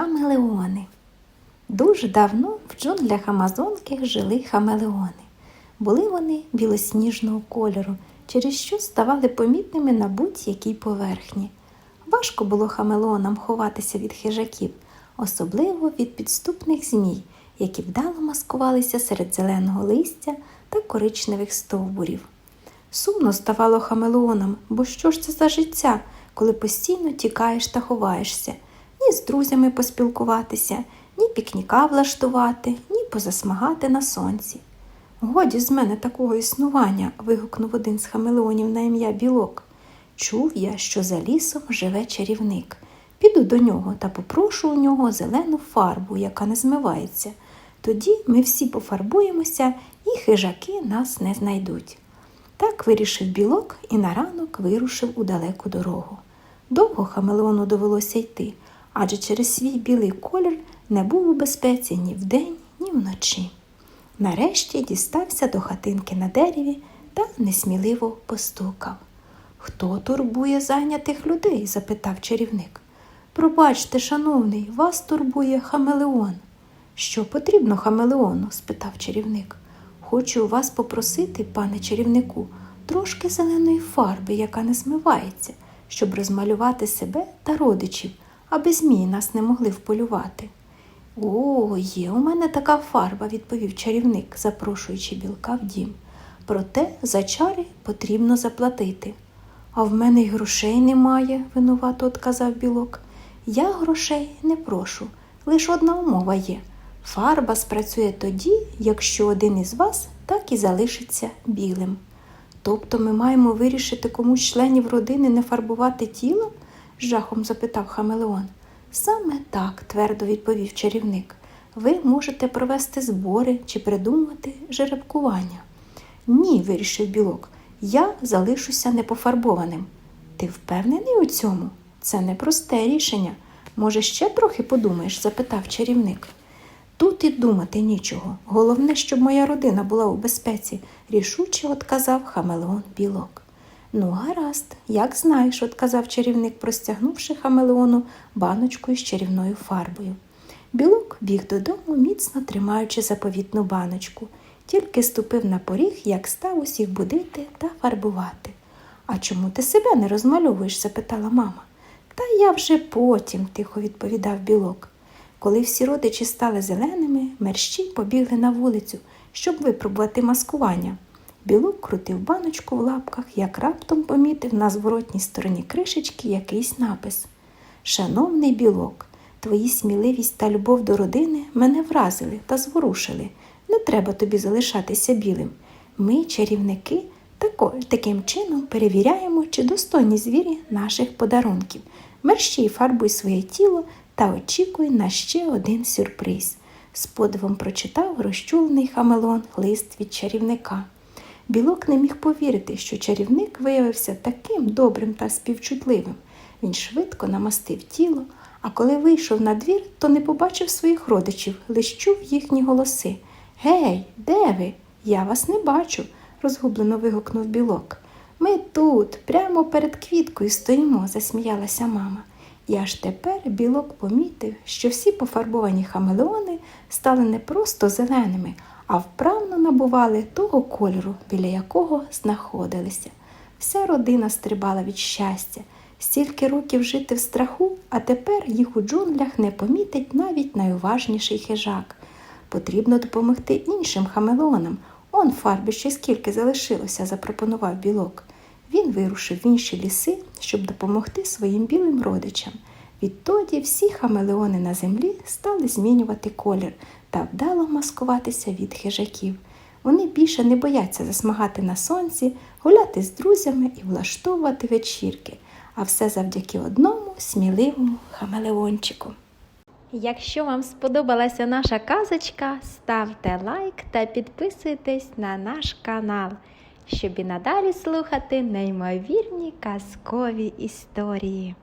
Хамелеони. Дуже давно в джунглях Амазонки жили хамелеони. Були вони білосніжного кольору, через що ставали помітними на будь-якій поверхні. Важко було хамелеонам ховатися від хижаків, особливо від підступних змій, які вдало маскувалися серед зеленого листя та коричневих стовбурів. Сумно ставало хамелеонам, бо що ж це за життя, коли постійно тікаєш та ховаєшся, ні з друзями поспілкуватися, ні пікніка влаштувати, ні позасмагати на сонці. Годі з мене такого існування, вигукнув один з хамелеонів на ім'я Білок. Чув я, що за лісом живе чарівник. Піду до нього та попрошу у нього зелену фарбу, яка не змивається. Тоді ми всі пофарбуємося, і хижаки нас не знайдуть. Так вирішив білок і на ранок вирушив у далеку дорогу. Довго хамелеону довелося йти, адже через свій білий колір не був у безпеці ні вдень, ні вночі. Нарешті дістався до хатинки на дереві та несміливо постукав. Хто турбує зайнятих людей? запитав чарівник. Пробачте, шановний, вас турбує хамелеон. Що потрібно хамелеону? спитав чарівник. Хочу вас попросити, пане чарівнику, трошки зеленої фарби, яка не змивається, щоб розмалювати себе та родичів, аби змії нас не могли вполювати. О, є у мене така фарба, відповів чарівник, запрошуючи білка в дім. Проте за чари потрібно заплатити. А в мене й грошей немає, винувато отказав білок. Я грошей не прошу, лише одна умова є. Фарба спрацює тоді, якщо один із вас так і залишиться білим. Тобто ми маємо вирішити комусь членів родини не фарбувати тіло? Жахом запитав Хамелеон. Саме так, твердо відповів чарівник. Ви можете провести збори чи придумати жеребкування. Ні, вирішив білок, я залишуся непофарбованим. Ти впевнений у цьому? Це непросте рішення. Може, ще трохи подумаєш? запитав чарівник. Тут і думати нічого. Головне, щоб моя родина була у безпеці, рішуче отказав хамелеон білок. Ну, гаразд, як знаєш, отказав чарівник, простягнувши хамелеону баночкою з чарівною фарбою. Білок біг додому, міцно тримаючи заповітну баночку, тільки ступив на поріг, як став усіх будити та фарбувати. А чому ти себе не розмальовуєш? запитала мама. Та я вже потім, тихо відповідав білок. Коли всі родичі стали зеленими, мерщі побігли на вулицю, щоб випробувати маскування. Білок крутив баночку в лапках, як раптом помітив на зворотній стороні кришечки якийсь напис. Шановний білок, твої сміливість та любов до родини мене вразили та зворушили. Не треба тобі залишатися білим. Ми, чарівники, тако, таким чином перевіряємо, чи достойні звірі наших подарунків. Мерщій фарбуй своє тіло та очікуй на ще один сюрприз. З подивом прочитав розчулений хамелон лист від чарівника. Білок не міг повірити, що чарівник виявився таким добрим та співчутливим. Він швидко намастив тіло, а коли вийшов на двір, то не побачив своїх родичів, лиш чув їхні голоси. Гей, де ви? Я вас не бачу, розгублено вигукнув білок. Ми тут, прямо перед квіткою стоїмо, засміялася мама. І аж тепер білок помітив, що всі пофарбовані хамелеони стали не просто зеленими, а вправно набували того кольору, біля якого знаходилися. Вся родина стрибала від щастя, стільки років жити в страху, а тепер їх у джунглях не помітить навіть найуважніший хижак. Потрібно допомогти іншим хамелеонам. Он фарби ще скільки залишилося, запропонував білок. Він вирушив в інші ліси, щоб допомогти своїм білим родичам. Відтоді всі хамелеони на землі стали змінювати колір та вдало маскуватися від хижаків. Вони більше не бояться засмагати на сонці, гуляти з друзями і влаштовувати вечірки, а все завдяки одному сміливому хамелеончику. Якщо вам сподобалася наша казочка, ставте лайк та підписуйтесь на наш канал, щоб і надалі слухати неймовірні казкові історії.